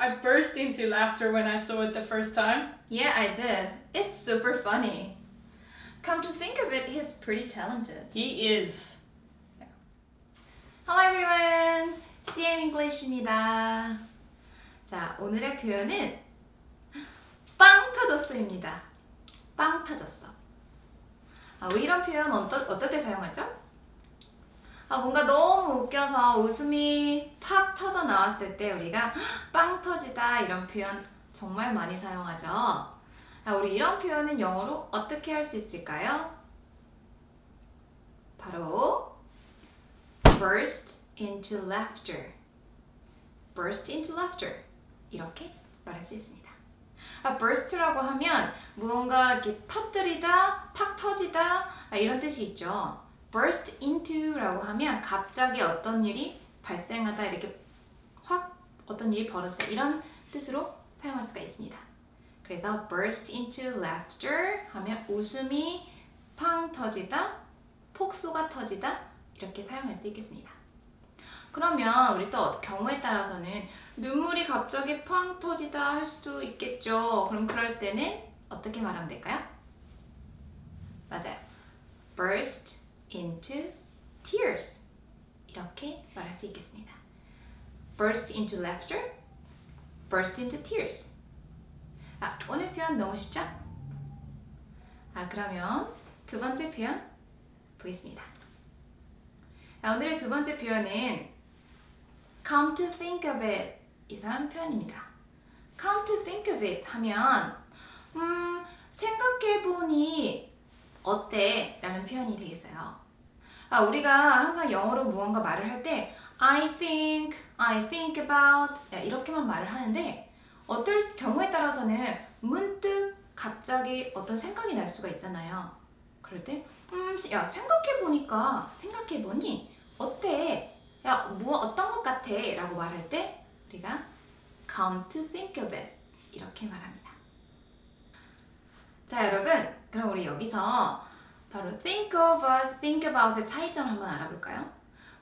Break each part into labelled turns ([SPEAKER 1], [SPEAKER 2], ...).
[SPEAKER 1] I burst into laughter when I saw it the first time.
[SPEAKER 2] Yeah, I did. It's super funny. Come to think of it, he's pretty talented.
[SPEAKER 1] He is.
[SPEAKER 2] Hello everyone! CM English입니다. 자, 오늘의 표현은 빵 터졌어입니다. 빵 터졌어. 아, 우리 이런 표현 어떨, 어떨 때 사용하죠? 아, 뭔가 너무 웃겨서 웃음이 팍 터져 나왔을 때 우리가 빵 터지다 이런 표현 정말 많이 사용하죠. 아, 우리 이런 표현은 영어로 어떻게 할 수 있을까요? 바로 burst into laughter. burst into laughter. 이렇게 말할 수 있습니다. 아, burst라고 하면 무언가 이렇게 터뜨리다, 팍 터지다 아, 이런 뜻이 있죠. Burst into라고 하면 갑자기 어떤 일이 발생하다 이렇게 확 어떤 일이 벌어지다 이런 뜻으로 사용할 수가 있습니다. 그래서 burst into laughter 하면 웃음이 팡 터지다, 폭소가 터지다 이렇게 사용할 수 있겠습니다. 그러면 우리 또 경우에 따라서는 눈물이 갑자기 팡 터지다 할 수도 있겠죠. 그럼 그럴 때는 어떻게 말하면 될까요? 맞아요. burst into tears. 이렇게 말할 수 있겠습니다. burst into laughter, burst into tears. 아, 오늘 표현 너무 쉽죠? 아, 그러면 두 번째 표현 보겠습니다. 아, 오늘의 두 번째 표현은 come to think of it 이 사람 표현입니다. come to think of it 하면 음, 생각해보니 어때? 라는 표현이 되겠어요. 아, 우리가 항상 영어로 무언가 말을 할 때 I think, I think about 이렇게만 말을 하는데 어떨 경우에 따라서는 문득 갑자기 어떤 생각이 날 수가 있잖아요. 그럴 때, 음, 야, 생각해보니까, 생각해보니, 어때? 야, 뭐, 어떤 것 같아? 라고 말할 때, 우리가 come to think of it. 이렇게 말합니다. 자, 여러분. 그럼 우리 여기서 바로 think of, think about의 차이점 한번 알아볼까요?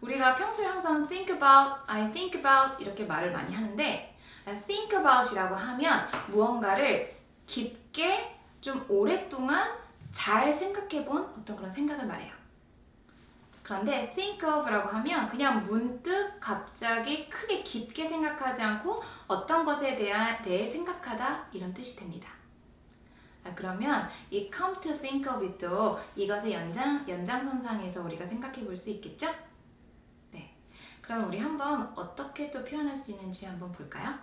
[SPEAKER 2] 우리가 평소에 항상 think about, I think about 이렇게 말을 많이 하는데 think about이라고 하면 무언가를 깊게 좀 오랫동안 잘 생각해 본 어떤 그런 생각을 말해요. 그런데 think of라고 하면 그냥 문득 갑자기 크게 깊게 생각하지 않고 어떤 것에 대한, 대해 생각하다 이런 뜻이 됩니다. 아, 그러면 이 come to think of it도 이것의 연장, 연장선상에서 우리가 생각해 볼 수 있겠죠? 네. 그럼 우리 한번 어떻게 또 표현할 수 있는지 한번 볼까요?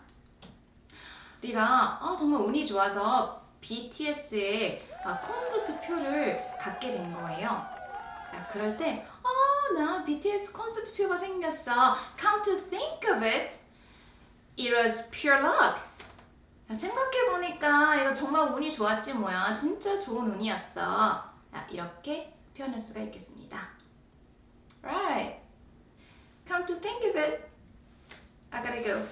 [SPEAKER 2] 우리가 어, 정말 운이 좋아서 BTS의 아, 콘서트 표를 갖게 된 거예요. 아, 그럴 때, 어, 나 BTS 콘서트 표가 생겼어. Come to think of it, it was pure luck. 생각해보니까 이거 정말 운이 좋았지 뭐야. 진짜 좋은 운이었어. 아, 이렇게 표현할 수가 있겠습니다. Right. Come to think of it, I gotta go.